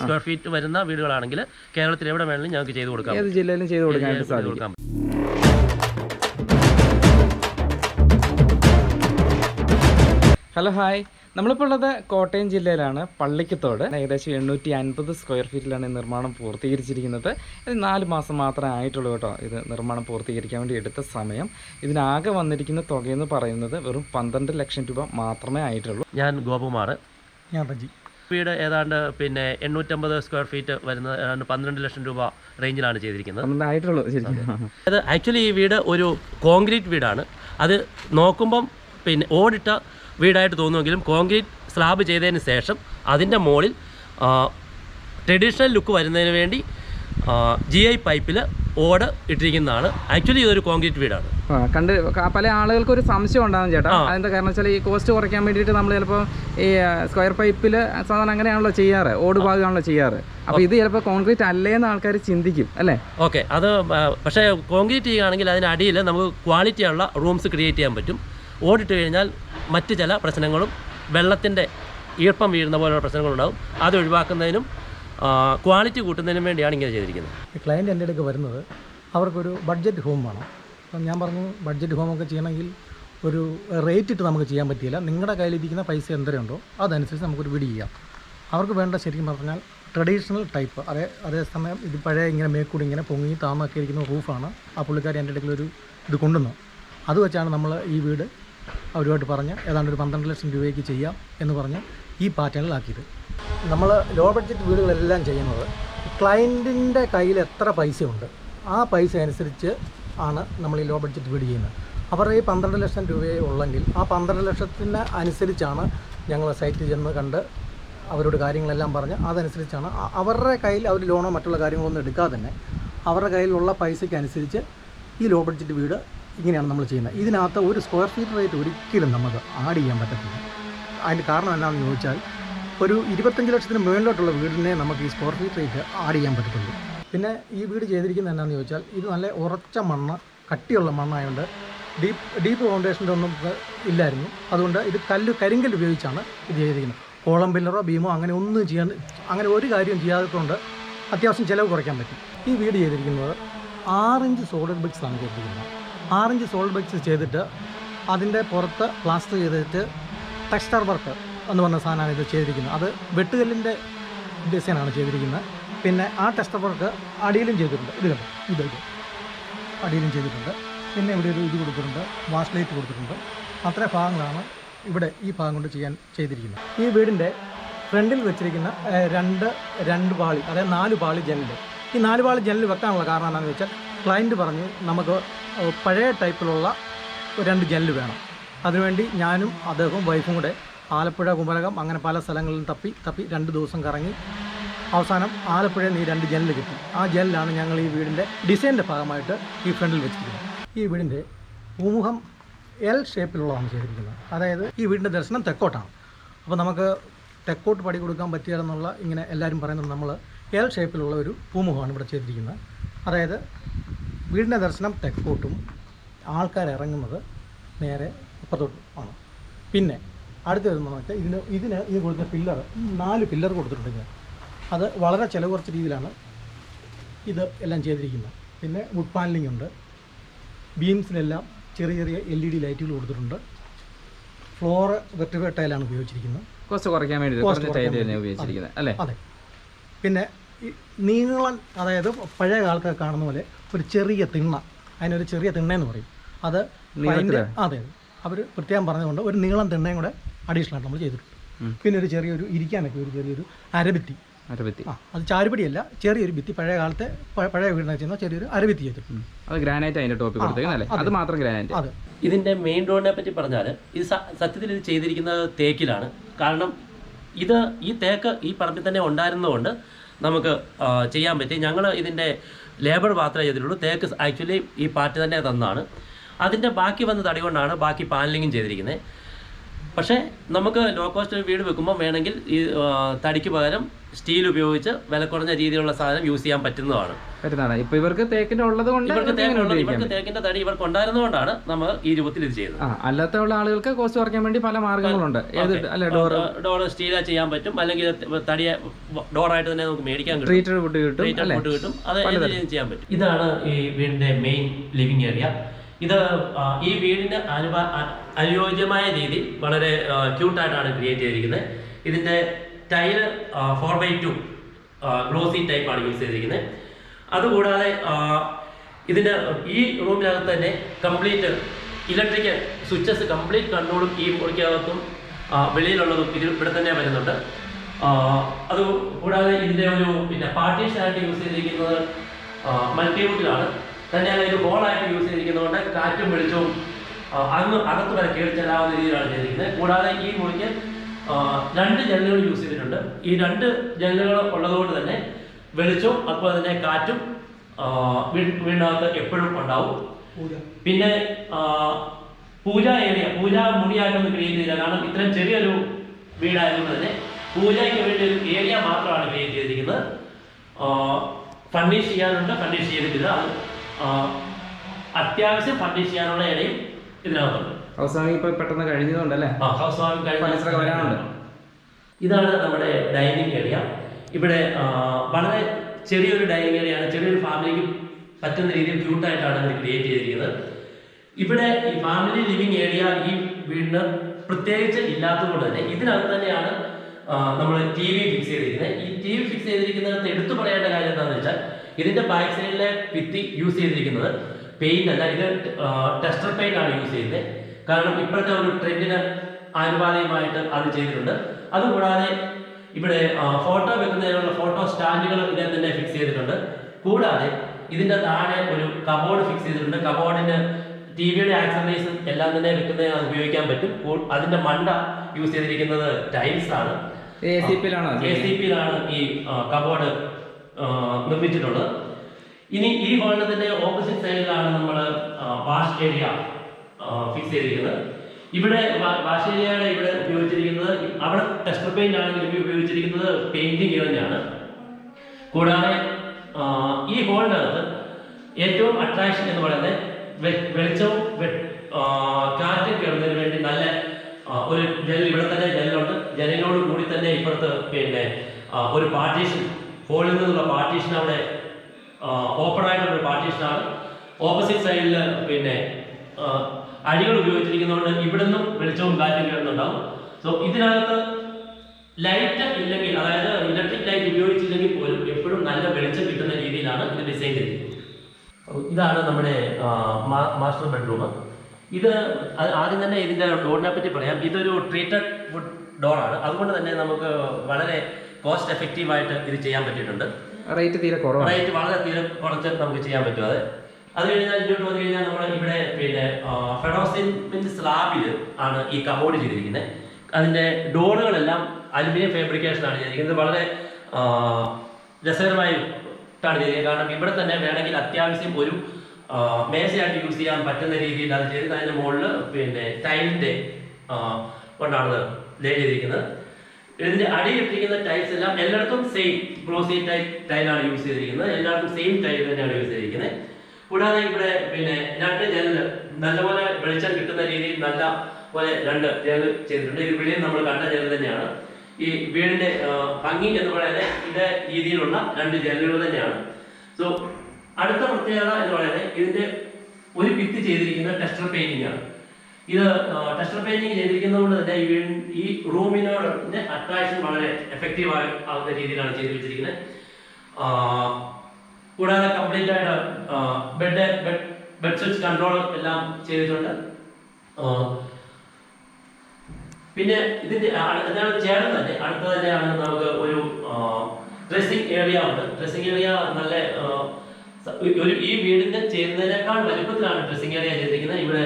Square feet വരുന്ന വീടുകളാണെങ്കിൽ കേരളത്തിൽ എവിടെ വേണമെങ്കിലും ഞങ്ങൾക്ക് ചെയ്തു കൊടുക്കാം. ഏത് ജില്ലയിലും ചെയ്ത് കൊടുക്കാൻ സാധിക്കും. കൊടുക്കാം. ഹലോ ഹായ് നമ്മളിപ്പോൾ ഉള്ളത് കോട്ടയം ജില്ലയിലാണ് പള്ളിക്കത്തോട്. ഏകദേശം എണ്ണൂറ്റി അൻപത് സ്ക്വയർ ഫീറ്റിലാണ് ഈ നിർമ്മാണം പൂർത്തീകരിച്ചിരിക്കുന്നത്. ഇത് നാല് മാസം മാത്രമേ ആയിട്ടുള്ളൂ കേട്ടോ ഇത് നിർമ്മാണം പൂർത്തീകരിക്കാൻ വേണ്ടി എടുത്ത സമയം. ഇതിനാകെ വന്നിരിക്കുന്ന തുകയെന്ന് പറയുന്നത് വെറും പന്ത്രണ്ട് ലക്ഷം രൂപ മാത്രമേ ആയിട്ടുള്ളൂ. ഞാൻ ഗോപകുമാർ. ഞാൻ റജി. വീട് ഏതാണ്ട് പിന്നെ എണ്ണൂറ്റമ്പത് സ്ക്വയർ ഫീറ്റ് വരുന്ന ഏതാണ്ട് പന്ത്രണ്ട് ലക്ഷം രൂപ റേഞ്ചിലാണ് ചെയ്തിരിക്കുന്നത്. ആയിട്ടുള്ളൂ അത് ആക്ച്വലി ഈ വീട് ഒരു കോൺക്രീറ്റ് വീടാണ്. അത് നോക്കുമ്പം പിന്നെ ഓടിട്ട വീടായിട്ട് തോന്നുമെങ്കിലും കോൺക്രീറ്റ് സ്ലാബ് ചെയ്തതിന് ശേഷം അതിന്റെ മുകളിൽ ട്രഡീഷണൽ ലുക്ക് വരുന്നതിന് വേണ്ടി ജി ഐ പൈപ്പിൽ ഓട് ഇട്ടിരിക്കുന്നതാണ്. ആക്ച്വലി ഇതൊരു കോൺക്രീറ്റ് വീടാണ്. കണ്ട് പല ആളുകൾക്ക് ഒരു സംശയം ഉണ്ടാകും ചേട്ടാ. അതിന്റെ അതെന്താ കാരണം വെച്ചാൽ ഈ കോസ്റ്റ് കുറയ്ക്കാൻ വേണ്ടിയിട്ട് നമ്മൾ ചിലപ്പോൾ ഈ സ്ക്വയർ പൈപ്പിൽ സാധാരണ അങ്ങനെയാണല്ലോ ചെയ്യാറ്. ഓട് ഭാഗമാണല്ലോ ചെയ്യാറ്. അപ്പൊ ഇത് ചിലപ്പോൾ കോൺക്രീറ്റ് അല്ലേന്ന് ആൾക്കാർ ചിന്തിക്കും അല്ലേ? ഓക്കെ അത് പക്ഷേ കോൺക്രീറ്റ് ചെയ്യുകയാണെങ്കിൽ അതിനടിയിൽ നമുക്ക് ക്വാളിറ്റിയുള്ള റൂംസ് ക്രിയേറ്റ് ചെയ്യാൻ പറ്റും. ഓടിട്ട് കഴിഞ്ഞാൽ മറ്റു ചില പ്രശ്നങ്ങളും വെള്ളത്തിന്റെ ഈർപ്പം വീഴുന്ന പോലുള്ള പ്രശ്നങ്ങളുണ്ടാവും. അത് ഒഴിവാക്കുന്നതിനും ക്വാളിറ്റി കൂട്ടുന്നതിനും വേണ്ടിയാണ് ഇങ്ങനെ ചെയ്തിരിക്കുന്നത്. ഈ ക്ലയന്റ് എന്റെ അടുക്ക് വരുന്നത് അവർക്കൊരു ബഡ്ജറ്റ് ഹോം വേണം. ഞാൻ പറഞ്ഞു ബഡ്ജറ്റ് ഹോമൊക്കെ ചെയ്യണമെങ്കിൽ ഒരു റേറ്റ് ഇട്ട് നമുക്ക് ചെയ്യാൻ പറ്റിയില്ല. നിങ്ങളുടെ കയ്യിലിരിക്കുന്ന പൈസ എന്തരയുണ്ടോ അതനുസരിച്ച് നമുക്കൊരു വീട് ചെയ്യാം. അവർക്ക് വേണ്ട ശരിക്കും പറഞ്ഞാൽ ട്രഡീഷണൽ ടൈപ്പ്. അതേ അതേസമയം ഇത് പഴയ ഇങ്ങനെ മേക്കൂടി ഇങ്ങനെ പൊങ്ങി താന്നൊക്കെ ഇരിക്കുന്ന റൂഫാണ് ആ പുള്ളിക്കാരി എന്റെ അടുക്കൽ ഒരു ഇത് കൊണ്ടുവന്നു. അത് വെച്ചാണ് നമ്മൾ ഈ വീട് അവരുമായിട്ട് പറഞ്ഞ് ഏതാണ്ട് ഒരു പന്ത്രണ്ട് ലക്ഷം രൂപയ്ക്ക് ചെയ്യാം എന്ന് പറഞ്ഞ് ഈ പാറ്റേണിലാക്കിയത് നമ്മൾ ലോ ബഡ്ജറ്റ് വീടുകളെല്ലാം ചെയ്യുന്നത് ക്ലയന്റിന്റെ കയ്യിൽ എത്ര പൈസയുണ്ട്? ആ പൈസ അനുസരിച്ച് ആണ് നമ്മൾ ഈ ലോ ബഡ്ജറ്റ് വീട് ചെയ്യുന്നത്. അവരുടെ ഈ പന്ത്രണ്ട് ലക്ഷം രൂപയെ ഉള്ളെങ്കിൽ ആ പന്ത്രണ്ട് ലക്ഷത്തിന് അനുസരിച്ചാണ് ഞങ്ങൾ സൈറ്റിൽ ചെന്ന് കണ്ട് അവരോട് കാര്യങ്ങളെല്ലാം പറഞ്ഞ് അതനുസരിച്ചാണ് അവരുടെ കയ്യിൽ അവർ ലോണോ മറ്റുള്ള കാര്യങ്ങളൊന്നും എടുക്കാതെ തന്നെ അവരുടെ കയ്യിലുള്ള പൈസയ്ക്ക് അനുസരിച്ച് ഈ ലോ ബഡ്ജറ്റ് വീട് ഇങ്ങനെയാണ് നമ്മൾ ചെയ്യുന്നത്. ഇതിനകത്ത് ഒരു സ്ക്വയർ ഫീറ്റ് റേറ്റ് ഒരിക്കലും നമുക്ക് ആഡ് ചെയ്യാൻ പറ്റത്തില്ല. അതിന്റെ കാരണം എന്താണെന്ന് ചോദിച്ചാൽ ഒരു ഇരുപത്തഞ്ച് ലക്ഷത്തിന് മുകളിലോട്ടുള്ള വീടിനെ നമുക്ക് ഈ സ്ക്വയർ ഫീറ്റ് റേറ്റ് ആഡ് ചെയ്യാൻ പറ്റത്തുള്ളൂ. പിന്നെ ഈ വീട് ചെയ്തിരിക്കുന്നത് എന്നാന്ന് ചോദിച്ചാൽ ഇത് നല്ല ഉറച്ച മണ്ണ് കട്ടിയുള്ള മണ്ണായതുകൊണ്ട് ഡീപ്പ് ഡീപ്പ് ഫൗണ്ടേഷന്റെ ഒന്നും ഇല്ലായിരുന്നു. അതുകൊണ്ട് ഇത് കല്ല് കരിങ്കൽ ഉപയോഗിച്ചാണ് ഇത് ചെയ്തിരിക്കുന്നത്. കോളം പില്ലറോ ഭീമോ അങ്ങനെ ഒന്നും ചെയ്യാൻ അങ്ങനെ ഒരു കാര്യവും ചെയ്യാത്തതുകൊണ്ട് അത്യാവശ്യം ചിലവ് കുറയ്ക്കാൻ പറ്റും. ഈ വീട് ചെയ്തിരിക്കുന്നത് ആറിഞ്ച് സോളിഡ് ബ്രിക്സ് ആണ് ചെയ്തിരിക്കുന്നത്. ആറിഞ്ച് സോളിഡ് ബ്രിക്സ് ചെയ്തിട്ട് അതിന്റെ പുറത്ത് പ്ലാസ്റ്റർ ചെയ്തിട്ട് ടെക്സ്റ്റർ വർക്ക് എന്ന് പറഞ്ഞ സാധനമാണ് ഇത് ചെയ്തിരിക്കുന്നത്. അത് വെട്ടുകല്ലിന്റെ ഡിസൈനാണ് ചെയ്തിരിക്കുന്നത്. പിന്നെ ആ ടെസ്റ്റ് വർക്ക് അടിയിലും ചെയ്തിട്ടുണ്ട്. ഇത് കണ്ടോ? അടിയിലും ചെയ്തിട്ടുണ്ട്. പിന്നെ ഇവിടെ ഒരു ഇത് കൊടുത്തിട്ടുണ്ട്. വാഷ് ലൈറ്റ് കൊടുത്തിട്ടുണ്ട്. അത്ര ഭാഗങ്ങളാണ് ഇവിടെ ഈ ഭാഗം കൊണ്ട് ചെയ്യാൻ ചെയ്തിരിക്കുന്നത്. ഈ വീടിന്റെ ഫ്രണ്ടിൽ വെച്ചിരിക്കുന്ന രണ്ട് രണ്ട് പാളി അതായത് നാല് പാളി ജനൽ ഈ നാല് പാളി ജനൽ വെക്കാനുള്ള കാരണം എന്താണെന്ന് വെച്ചാൽ ക്ലയന്റ് പറഞ്ഞു നമുക്ക് പഴയ ടൈപ്പിലുള്ള രണ്ട് ജനൽ വേണം. അതിനുവേണ്ടി ഞാനും അദ്ദേഹവും വൈഫും കൂടെ ആലപ്പുഴ കുമരകം അങ്ങനെ പല സ്ഥലങ്ങളിലും തപ്പി തപ്പി രണ്ട് ദിവസം കറങ്ങി അവസാനം ആലപ്പുഴയിൽ നിന്ന് ഈ രണ്ട് ജനൽ കിട്ടി. ആ ജനലാണ് ഞങ്ങൾ ഈ വീടിന്റെ ഡിസൈനിന്റെ ഭാഗമായിട്ട് ഈ ഫ്രണ്ടിൽ വെച്ചിരിക്കുന്നത്. ഈ വീടിന്റെ പൂമുഖം എൽ ഷേപ്പിലുള്ളതാണ് ചെയ്തിരിക്കുന്നത്. അതായത് ഈ വീടിന്റെ ദർശനം തെക്കോട്ടാണ്. അപ്പോൾ നമുക്ക് തെക്കോട്ട് പടി കൊടുക്കാൻ പറ്റിയാലെന്നുള്ള ഇങ്ങനെ എല്ലാവരും പറയുന്നത് നമ്മൾ എൽ ഷേപ്പിലുള്ള ഒരു പൂമുഖമാണ് ഇവിടെ ചെയ്തിരിക്കുന്നത്. അതായത് വീടിന്റെ ദർശനം തെക്കോട്ടും ആൾക്കാർ ഇറങ്ങുന്നത് നേരെ ഇപ്പുറത്തോട്ടും ആണ്. പിന്നെ അടുത്തത് വരുമ്പോൾ വെച്ചാൽ ഇതിന് ഇതിന് ഇത് കൊടുത്ത പില്ലർ നാല് പില്ലർ കൊടുത്തിട്ടുണ്ട് ഇങ്ങനെ. അത് വളരെ ചിലവ് കുറച്ച രീതിയിലാണ് ഇത് എല്ലാം ചെയ്തിരിക്കുന്നത്. പിന്നെ വുഡ് പാനലിംഗ് ഉണ്ട്. ബീംസിലെല്ലാം ചെറിയ ചെറിയ എൽ ഇ ഡി ലൈറ്റുകൾ കൊടുത്തിട്ടുണ്ട്. ഫ്ലോർ വെർട്ടിഫൈഡ് ടൈലാണ് ഉപയോഗിച്ചിരിക്കുന്നത്. കോസ്റ്റ് കുറയ്ക്കാൻ വേണ്ടി ഉപയോഗിച്ചിരിക്കുന്നത് അല്ലേ? അതെ. പിന്നെ നീളൻ അതായത് പഴയ കാലത്തൊക്കെ കാണുന്ന പോലെ ഒരു ചെറിയ തിണ്ണ അതിനൊരു ചെറിയ തിണ്ണയെന്ന് പറയും. അത്? അതെ. അവർ പ്രത്യേകം പറഞ്ഞതുകൊണ്ട് ഒരു നീളം തിണ്ണയും കൂടെ അഡീഷണൽ ആയിട്ട് നമ്മൾ ചെയ്തിട്ടുണ്ട്. പിന്നെ ഒരു ചെറിയൊരു ഇരിക്കാനൊക്കെ ഒരു ചെറിയൊരു അരഭിത്തി ആ അത് ചാരുപടിയല്ല ചെറിയൊരു ഭിത്തി പഴയ കാലത്തെ പഴയ വീടിനെ ചെയ്യുന്ന ചെറിയൊരു അരഭിത്തി ചെയ്തിട്ടുണ്ട് അത് ഗ്രാനൈറ്റ് അതിന്റെ ടോപ്പിൽ കൊടുത്തേക്കുന്നത് അല്ലേ അത്. മാത്രം ഗ്രാനൈറ്റ് അതെ. ഇതിന്റെ മെയിൻ റോഡിനെ പറ്റി പറഞ്ഞാൽ ഇത് സത്യത്തിൽ ഇത് ചെയ്തിരിക്കുന്നത് തേക്കിലാണ്. കാരണം ഇത് ഈ തേക്ക് ഈ പറമ്പിൽ തന്നെ ഉണ്ടായിരുന്നതുകൊണ്ട് നമുക്ക് ചെയ്യാൻ പറ്റി. ഞങ്ങൾ ഇതിന്റെ ലേബർ മാത്രമേ ചെയ്തിട്ടുള്ളൂ. തേക്ക് ആക്ച്വലി ഈ പാർട്ടി തന്നെ തന്നാണ്. അതിന്റെ ബാക്കി വന്ന തടി കൊണ്ടാണ് ബാക്കി പാനലിങ്ങും ചെയ്തിരിക്കുന്നത്. പക്ഷേ നമുക്ക് ലോ കോസ്റ്റ് വീട് വെക്കുമ്പോൾ വേണമെങ്കിൽ ഈ തടിക്ക് പകരം സ്റ്റീൽ ഉപയോഗിച്ച് വില കുറഞ്ഞ രീതിയിലുള്ള സാധനം യൂസ് ചെയ്യാൻ പറ്റുന്നതാണ്. ഇപ്പൊ ഇവർക്ക് തേക്കിന്റെ ഉള്ളത് കൊണ്ട് ഇവർക്ക് ഇവർക്ക് തേക്കിന്റെ തടി ഇവർക്ക് ഉണ്ടായിരുന്നതുകൊണ്ടാണ് നമ്മൾ ഈ രൂപത്തിൽ ഇത് ചെയ്തത് അല്ലാത്തുള്ള ആളുകൾക്ക് കോസ്റ്റ് കുറയ്ക്കാൻ വേണ്ടി പല മാർഗങ്ങളുണ്ട്. ഡോർ സ്റ്റീൽ ചെയ്യാൻ പറ്റും. അല്ലെങ്കിൽ തടിയെ ഡോറായിട്ട് തന്നെ നമുക്ക് മേടിക്കാൻ കിട്ടും. ട്രീറ്റഡ് ഫുഡ് കിട്ടും food കിട്ടും. അത് ചെയ്യാൻ പറ്റും. ഇതാണ് ഈ വീടിന്റെ മെയിൻ ലിവിംഗ് ഏരിയ. ഇത് ഈ വീടിന് അനുപ അനുയോജ്യമായ രീതി വളരെ ക്യൂട്ടായിട്ടാണ് ക്രിയേറ്റ് ചെയ്തിരിക്കുന്നത്. ഇതിന്റെ tile four by two glossy ടൈപ്പാണ് യൂസ് ചെയ്തിരിക്കുന്നത് അതുകൂടാതെ ഇതിന്റെ ഈ റൂമിനകത്ത് തന്നെ കംപ്ലീറ്റ് ഇലക്ട്രിക്കൽ സ്വിച്ചസ് കംപ്ലീറ്റ് കൺട്രോളും ഈ മുറിക്കകത്തും വെളിയിലുള്ളതും ഇതിൽ ഇവിടെ തന്നെ വരുന്നുണ്ട്. അത് കൂടാതെ ഇതിന്റെ ഒരു പിന്നെ പാർട്ടീഷനായിട്ട് യൂസ് ചെയ്തിരിക്കുന്നത് മൾട്ടിവുഡിലാണ് തന്നെയാണ് ഇത് ഹോളായിട്ട് യൂസ് ചെയ്തിരിക്കുന്നതുകൊണ്ട് കാറ്റും വെളിച്ചവും അന്ന് അകത്ത് വരെ കയറി ചെല്ലാവുന്ന രീതിയിലാണ് ചെയ്തിരിക്കുന്നത്. കൂടാതെ ഈ മുറിക്ക് രണ്ട് ജനലുകൾ യൂസ് ചെയ്തിട്ടുണ്ട്. ഈ രണ്ട് ജനലുകൾ ഉള്ളതുകൊണ്ട് തന്നെ വെളിച്ചവും അതുപോലെ തന്നെ കാറ്റും വീടിനകത്ത് എപ്പോഴും ഉണ്ടാവും. പിന്നെ പൂജ ഏരിയ പൂജ മുറിയായിട്ടൊന്നും ക്രിയേറ്റ് ചെയ്തില്ല. കാരണം ഇത്രയും ചെറിയൊരു വീടായതുകൊണ്ട് തന്നെ പൂജയ്ക്ക് വേണ്ടി ഒരു ഏരിയ മാത്രമാണ് ക്രിയേറ്റ് ചെയ്തിരിക്കുന്നത്. ഫർണിഷ് ചെയ്യാനുണ്ട് ഫർണിഷ് ചെയ്തിട്ടില്ല. അത് അത്യാവശ്യം ഫർണിഷ് ചെയ്യാനുള്ള ഇടയും ഇതിനകത്തുണ്ട്. അവസാനം ഇപ്പൊ പെട്ടെന്ന് കഴിഞ്ഞതുകൊണ്ടല്ലേ? ഹൗസ് വാമിംഗ് കഴിഞ്ഞ. പണിസറൊക്കെ വരാനുണ്ട്. ഇതാണ് നമ്മുടെ ഡൈനിങ് ഏരിയ. ഇവിടെ വളരെ ചെറിയൊരു ഡൈനിങ് ഏരിയയാണ്. ചെറിയൊരു ഫാമിലിക്ക് പറ്റുന്ന രീതിയിൽ ക്യൂട്ടായിട്ടാണ് ഇത് ക്രിയേറ്റ് ചെയ്തിരിക്കുന്നത്. ഇവിടെ ഈ ഫാമിലി ലിവിങ് ഏരിയ ഈ വീടിന് പ്രത്യേകിച്ച് ഇല്ലാത്തതുകൊണ്ട് തന്നെ ഇതിനകത്ത് തന്നെയാണ് നമ്മൾ ടി വി ഫിക്സ് ചെയ്തിരിക്കുന്നത്. ഈ ടി വി ഫിക്സ് ചെയ്തിരിക്കുന്നത് എടുത്തു പറയേണ്ട കാര്യം എന്താണെന്ന് വെച്ചാൽ ഇതിന്റെ ബാക്ക് സൈഡിലെ ഭിത്തി യൂസ് ചെയ്തിരിക്കുന്നത്. പെയിന്റ് അല്ല ഇത് ടെസ്റ്റർ പെയിന്റ് ആണ് യൂസ് ചെയ്യുന്നത്. കാരണം ഇപ്പോഴത്തെ ഒരു ട്രെൻഡിന് ആനുപാതികമായിട്ട് അത് ചെയ്തിട്ടുണ്ട്. അതുകൂടാതെ ഇവിടെ ഫോട്ടോ വെക്കുന്നതിനുള്ള ഫോട്ടോ സ്റ്റാൻഡുകൾ ഇതിനെ തന്നെ ഫിക്സ് ചെയ്തിട്ടുണ്ട്. കൂടാതെ ഇതിന്റെ താഴെ ഒരു കബോർഡ് ഫിക്സ് ചെയ്തിട്ടുണ്ട്. കബോർഡിന് ടി വിയുടെ ആക്സസറീസ് എല്ലാം തന്നെ വെക്കുന്നതിന് അത് ഉപയോഗിക്കാൻ പറ്റും. അതിന്റെ മണ്ട യൂസ് ചെയ്തിരിക്കുന്നത് ടൈൽസ് ആണ്. എ സി പിയിലാണോ എ സി പിയിലാണ് ഈ കബോർഡ് നിർമ്മിച്ചിട്ടുള്ളത്. ഇനി ഈ ഹോളിന് തന്നെ ഓപ്പോസിറ്റ് സൈഡിലാണ് നമ്മൾ വാഷ് ഏരിയ ഫിക്സ് ചെയ്തിരിക്കുന്നത്. ഇവിടെ വാശേരിയാണ് ഇവിടെ ഉപയോഗിച്ചിരിക്കുന്നത്. അവിടെ ടെസ്റ്റർ പെയിന്റ് ആണെങ്കിൽ ഇവിടെ ഉപയോഗിച്ചിരിക്കുന്നത് പെയിന്റിങ് തന്നെയാണ് കൂടാതെ ഈ ഹോളിനകത്ത് ഏറ്റവും അട്രാക്ഷൻ എന്ന് പറയുന്നത് വെളിച്ചവും കാറ്റും കയറുന്നതിന് വേണ്ടി നല്ല ഒരു ജനൽ ഇവിടെ തന്നെ ജനലുണ്ട് ജനലിനോട് കൂടി തന്നെ ഇപ്പുറത്ത് പിന്നെ ഒരു പാർട്ടീഷൻ ഹോളിൽ നിന്നുള്ള പാർട്ടീഷൻ അവിടെ ഓപ്പൺ ആയിട്ടുള്ള ഒരു പാർട്ടീഷനാണ് ഓപ്പോസിറ്റ് സൈഡിൽ പിന്നെ ആ, അടികൾ ഉപയോഗിച്ചിരിക്കുന്നതുകൊണ്ട് ഇവിടെ നിന്നും വെളിച്ചവും കാറ്റും കേൾക്കുന്നുണ്ടാവും സോ ഇതിനകത്ത് ലൈറ്റ് ഇല്ലെങ്കിൽ അതായത് ഇലക്ട്രിക് ലൈറ്റ് ഉപയോഗിച്ചില്ലെങ്കിൽ പോലും എപ്പോഴും നല്ല വെളിച്ചം കിട്ടുന്ന രീതിയിലാണ് ഇത് ഡിസൈൻ ചെയ്തിരിക്കുന്നത്. ഇതാണ് നമ്മുടെ മാസ്റ്റർ ബെഡ്റൂം ഇത് ആദ്യം തന്നെ ഇതിന്റെ ഡോറിനെ പറ്റി പറയാം. ഇതൊരു ട്രീറ്റഡ് വുഡ് ഡോറാണ് അതുകൊണ്ട് തന്നെ നമുക്ക് വളരെ കോസ്റ്റ് എഫക്റ്റീവായിട്ട് ഇത് ചെയ്യാൻ പറ്റിയിട്ടുണ്ട്. റേറ്റ് തീരെ കുറവ് റേറ്റ് വളരെ തീരെ കുറച്ച് നമുക്ക് ചെയ്യാൻ പറ്റും. അത്. അത് കഴിഞ്ഞാൽ ഇങ്ങോട്ട് വന്നു കഴിഞ്ഞാൽ നമ്മൾ ഇവിടെ പിന്നെ ഫെഡോസിൻമിന്റ് സ്ലാബിൽ ആണ് ഈ കബോർഡ് ചെയ്തിരിക്കുന്നത്. അതിന്റെ ഡോറുകളെല്ലാം അലുമിനിയം ഫാബ്രിക്കേഷൻ ആണ് ചെയ്തിരിക്കുന്നത്. വളരെ രസകരമായി രസകരമായിട്ടാണ് ചെയ്തിരിക്കുന്നത്. കാരണം ഇവിടെ തന്നെ വേണമെങ്കിൽ അത്യാവശ്യം ഒരു മേശയായിട്ട് യൂസ് ചെയ്യാൻ പറ്റുന്ന രീതിയിൽ അത് ചെയ്ത് അതിന്റെ മുകളിൽ പിന്നെ ടൈലിന്റെ കൊണ്ടാണ് ലേ ചെയ്തിരിക്കുന്നത്. ഇതിന്റെ അടിയിട്ടിരിക്കുന്ന ടൈൽസ് എല്ലാം എല്ലായിടത്തും സെയിം ഗ്ലോസി ടൈപ്പ് ടൈലാണ് യൂസ് ചെയ്തിരിക്കുന്നത്. എല്ലായിടത്തും സെയിം ടൈൽ തന്നെയാണ് യൂസ് ചെയ്തിരിക്കുന്നത്. കൂടാതെ ഇവിടെ പിന്നെ രണ്ട് ജനൽ നല്ലപോലെ വെളിച്ചം കിട്ടുന്ന രീതിയിൽ നല്ല പോലെ രണ്ട് ജനൽ ചെയ്തിട്ടുണ്ട്. ഈ വെളിയിൽ നമ്മൾ കണ്ട ജനൽ തന്നെയാണ്. ഈ വീടിന്റെ ഭംഗി എന്ന് പറയുന്നത് ഇതേ രീതിയിലുള്ള രണ്ട് ജനലുകൾ തന്നെയാണ്. സോ അടുത്ത പ്രത്യേകത എന്ന് പറയുന്നത് ഇതിന്റെ ഒരു ഭിത്തി ചെയ്തിരിക്കുന്ന ടെസ്റ്റർ പെയിന്റിംഗ് ആണ്. ഇത് ടെസ്റ്റർ പെയിന്റിംഗ് ചെയ്തിരിക്കുന്നതുകൊണ്ട് തന്നെ ഈ വീട് ഈ റൂമിനോട് അട്രാക്ഷൻ വളരെ എഫക്റ്റീവ് ആകുന്ന രീതിയിലാണ് ചെയ്തു വെച്ചിരിക്കുന്നത്. കൂടാതെ കംപ്ലീറ്റ് ആയിട്ട് bed bed bed switch control എല്ലാം ചെയ്തിട്ടുണ്ട്. പിന്നെ ഇതിന്റെ ഇതിനോട് ചേർന്ന് തന്നെ. അടുത്ത തന്നെയാണ് നമുക്ക് ഒരു ഡ്രസ്സിംഗ് ഏരിയ ഉണ്ട്. ഡ്രസ്സിംഗ് ഏരിയ നല്ല ഒരു ഈ വീടിന്റെ ചെയ്യുന്നതിനേക്കാൾ വലുപ്പത്തിലാണ് ഡ്രസ്സിംഗ് ഏരിയ ചെയ്തിരിക്കുന്നത്. ഇവിടെ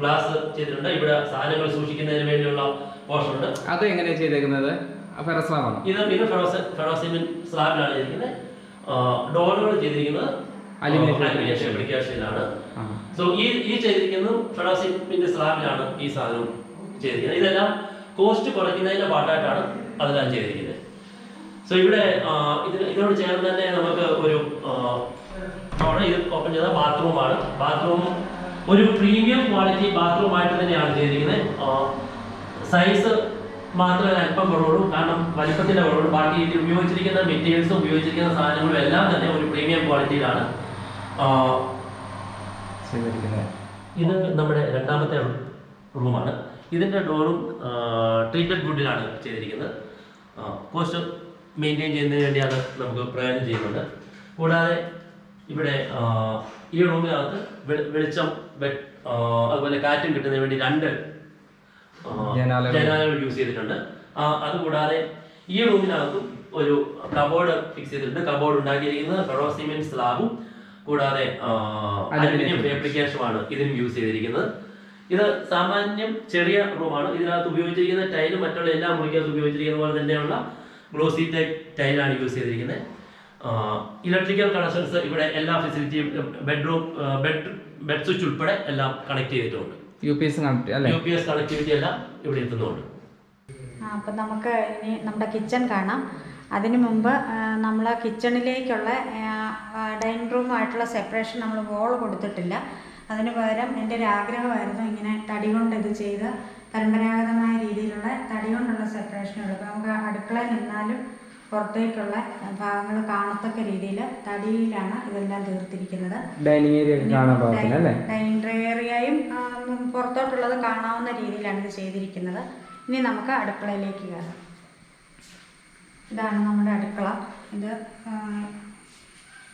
ഗ്ലാസ് ചെയ്തിട്ടുണ്ട്. ഇവിടെ സാധനങ്ങൾ സൂക്ഷിക്കുന്നതിന് വേണ്ടിയുള്ള പോർഷൻ ഉണ്ട്. അത് എങ്ങനെയാണ് ചെയ്തേക്കുന്നത്? ഫെറസ്ലാമാണോ ഇത് ഇത് ഫെറോസ ഫെറോസിമിൻ സ്ലാബിലാണ് ചെയ്തിരിക്കുന്നത്. ഡോറുകൾ ചെയ്തിരിക്കുന്നത്. അലുമിനിയം ഫാബ്രിക്കേഷനിലാണ് സോ ഈ ഈ ചെയ്തിരിക്കുന്നതും ഫെഡോസിപ്പിന്റെ സ്ലാബിലാണ് ഈ സാധനം ചെയ്തിരിക്കുന്നത്. ഇതെല്ലാം കോസ്റ്റ് കുറയ്ക്കുന്നതിന്റെ പാട്ടായിട്ടാണ് അതെല്ലാം ചെയ്തിരിക്കുന്നത്. സോ ഇവിടെ ഇത് ഇതിനോട് ചേർന്ന് തന്നെ നമുക്ക് ഒരു ആണ് ഇത് ഓപ്പൺ ചെയ്ത ബാത്റൂമാണ് ബാത്റൂം ഒരു പ്രീമിയം ക്വാളിറ്റി ബാത്റൂം ആയിട്ട് തന്നെയാണ് ചെയ്തിരിക്കുന്നത്. സൈസ് മാത്രമേ അല്പം കുറവുള്ളൂ. കാരണം വലിപ്പത്തിന്റെ കുറവുള്ളൂ. ബാക്കി ഇതിൽ ഉപയോഗിച്ചിരിക്കുന്ന മെറ്റീരിയൽസും ഉപയോഗിച്ചിരിക്കുന്ന സാധനങ്ങളും എല്ലാം തന്നെ ഒരു പ്രീമിയം ക്വാളിറ്റിയിലാണ് ആ, ചെയ്തിരിക്കുന്നത് ഇത് നമ്മുടെ രണ്ടാമത്തെ റൂമാണ്. ഇതിന്റെ ഡോറും ട്രീറ്റഡ് വുഡിലാണ് ചെയ്തിരിക്കുന്നത്. കോസ്റ്റ് മെയിന്റെയിൻ ചെയ്യുന്നതിന് വേണ്ടിയാണ് നമുക്ക് പ്രയോജനം ചെയ്യുന്നുണ്ട് കൂടാതെ ഇവിടെ ഈ റൂമിനകത്ത് വെളിച്ചം അതുപോലെ കാറ്റും കിട്ടുന്നതിന് വേണ്ടി രണ്ട് ജനാലകൾ. ജനാലകൾ യൂസ് ചെയ്തിട്ടുണ്ട്. അതുകൂടാതെ ഈ റൂമിനകത്തും ഒരു കബോർഡ് ഫിക്സ് ചെയ്തിട്ടുണ്ട്. കബോർഡ് ഉണ്ടാക്കിയിരിക്കുന്നത് ഫെറോ സിമെന്റ് സ്ലാബും കൂടാതെ അലുമിനിയം ഫാബ്രിക്കേഷനുമാണ് ഇതിനും യൂസ് ചെയ്തിരിക്കുന്നത്. ഇത് സാമാന്യം ചെറിയ റൂമാണ് ഇതിനകത്ത് ഉപയോഗിച്ചിരിക്കുന്ന ടൈലും മറ്റുള്ള എല്ലാ മുറിക്കകത്ത് ഉപയോഗിച്ചിരിക്കുന്ന പോലെ തന്നെയുള്ള ഗ്ലോസി ടൈപ്പ് ടൈലാണ് യൂസ് ചെയ്തിരിക്കുന്നത്. ഇലക്ട്രിക്കൽ കണക്ഷൻസ് ഇവിടെ എല്ലാ ഫെസിലിറ്റിയും ബെഡ്റൂം ബെഡ് ബെഡ് സ്വിച്ച് ഉൾപ്പെടെ എല്ലാം കണക്ട് ചെയ്തിട്ടുണ്ട്. യു പി എസ് കണക്ട് അല്ലേ? യു പി എസ് കണക്ടിവിറ്റി എല്ലാം ഇവിടെ എത്തുന്നുണ്ട്. അപ്പം നമുക്ക് ഇനി നമ്മുടെ കിച്ചൺ കാണാം. അതിനു മുമ്പ് നമ്മൾ കിച്ചണിലേക്കുള്ള ഡൈനിങ് റൂമായിട്ടുള്ള സെപ്പറേഷൻ നമ്മൾ വോൾ കൊടുത്തിട്ടില്ല. അതിന് പകരം എന്റെ ഒരു ആഗ്രഹമായിരുന്നു ഇങ്ങനെ തടി കൊണ്ട് ഇത് ചെയ്ത് പരമ്പരാഗതമായ രീതിയിലുള്ള തടി കൊണ്ടുള്ള സെപ്പറേഷൻ എടുക്കുക. നമുക്ക് അടുക്കളയിൽ നിന്നാലും പുറത്തേക്കുള്ള ഭാഗങ്ങൾ കാണത്തക്ക രീതിയിൽ തടിയിലാണ് ഇതെല്ലാം തീർത്തിരിക്കുന്നത്. ഡൈനിങ് ഏരിയ ഡൈനിങ് ഏരിയയും പുറത്തോട്ടുള്ളത് കാണാവുന്ന രീതിയിലാണ് ഇത് ചെയ്തിരിക്കുന്നത്. ഇനി നമുക്ക് അടുക്കളയിലേക്ക് കയറാം. ഇതാണ് നമ്മുടെ അടുക്കള. ഇത്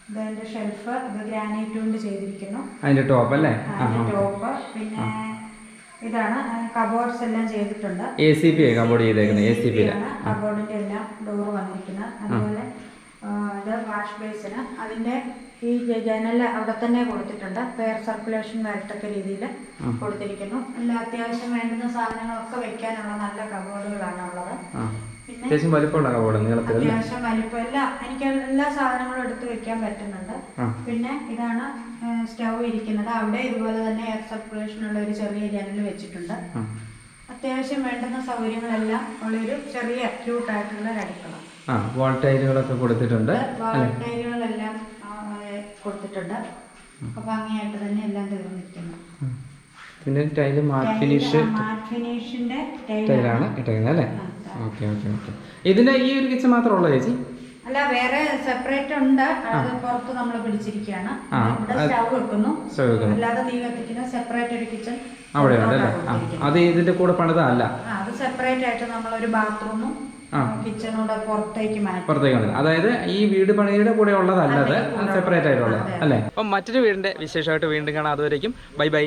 ആ, ഷെൽഫ് ഇത് ഗ്രാനൈറ്റ് കൊണ്ട് ചെയ്തിരിക്കുന്നു. അതിന്റെ ടോപ്പ് അല്ലേ? അതിന്റെ ടോപ്പ് പിന്നെ ഇതാണ് കബോർഡ്സ് എല്ലാം ചെയ്തിട്ടുണ്ട്. എ സി പി കബോർഡ് ചെയ്തേക്കുന്നത് എ സി പി കബോർഡിന്റെ എല്ലാം ഡോർ വന്നിരിക്കുന്നത് അതുപോലെ ഇത് വാഷ് ബേസിന് അതിന്റെ ഈ ജനൽ അവിടെ തന്നെ കൊടുത്തിട്ടുണ്ട്. എയർ സർക്കുലേഷൻ വരത്തക്ക രീതിയിൽ കൊടുത്തിരിക്കുന്നു. എല്ലാ അത്യാവശ്യം വേണ്ടുന്ന സാധനങ്ങളൊക്കെ വെക്കാനുള്ള നല്ല കബോർഡുകളാണ് ഉള്ളത്. അത്യാവശ്യം വലിപ്പമുള്ള കബോർഡ് നീളത്തിൽ അത്യാവശ്യം വലിപ്പം. എല്ലാ എനിക്ക് എല്ലാ സാധനങ്ങളും എടുത്ത് വെക്കാൻ പറ്റുന്നുണ്ട്. പിന്നെ ഇതാണ് സ്റ്റൗ ഇരിക്കുന്നത്. അവിടെ ഇതുപോലെ തന്നെ എയർ സർക്കുലേഷൻ ഉള്ള ഒരു ചെറിയ ജനൽ വെച്ചിട്ടുണ്ട്. അത്യാവശ്യം വേണ്ടുന്ന സൗകര്യങ്ങളെല്ലാം ഉള്ളൊരു ചെറിയ അക്യൂട്ട് ആയിട്ടുള്ള ഒരു അടുക്കള. ആ വാൾ ടൈലുകളൊക്കെ കൊടുത്തിട്ടുണ്ട് ടൈലുകളെല്ലാം കൊടുത്തിട്ടുണ്ട്. അപ്പൊ ഭംഗിയായിട്ട് തന്നെ എല്ലാം തീർന്നിരിക്കുന്നു പിന്നെ ടൈൽ മാറ്റ് ഫിനിഷ് മാറ്റ് ഫിനിഷിന്റെ ടൈലാണ് ഇട്ടേക്കുന്നത് അല്ലേ? Okay okay okay. ഇതിന്റെ ഈ ഒരു കിച്ചൺ മാത്രമുള്ള ചേച്ചി? അല്ല വേറെ സെപ്പറേറ്റ് ഉണ്ട്. അത് പുറത്ത് നമ്മൾ പിടിച്ചിരിക്കുകയാണ്. സ്റ്റവ് ഇവിടെ വെക്കുന്നു. അല്ലാതെ തീ കത്തിക്കുന്ന സെപ്പറേറ്റ് ഒരു കിച്ചൺ അവിടെ ഉണ്ട് അല്ലേ? അത് ഇതിന്റെ കൂടെ പണിതല്ല അത് സെപ്പറേറ്റ് ആയിട്ട് നമ്മൾ ഒരു ബാത്റൂമും ആ. കിച്ചണൂടെ പുറത്തേക്ക് മാറ്റി. പുറത്തേക്ക് അതായത് ഈ വീട് പണിയുടെ കൂടെ ഉള്ളതല്ലാതെ സെപ്പറേറ്റ് ആയിട്ടുള്ളത്. അല്ലേ? അപ്പം മറ്റൊരു വീടിന്റെ വിശേഷമായിട്ട് വീണ്ടും കാണാം. അതുവരേക്കും. Bye bye.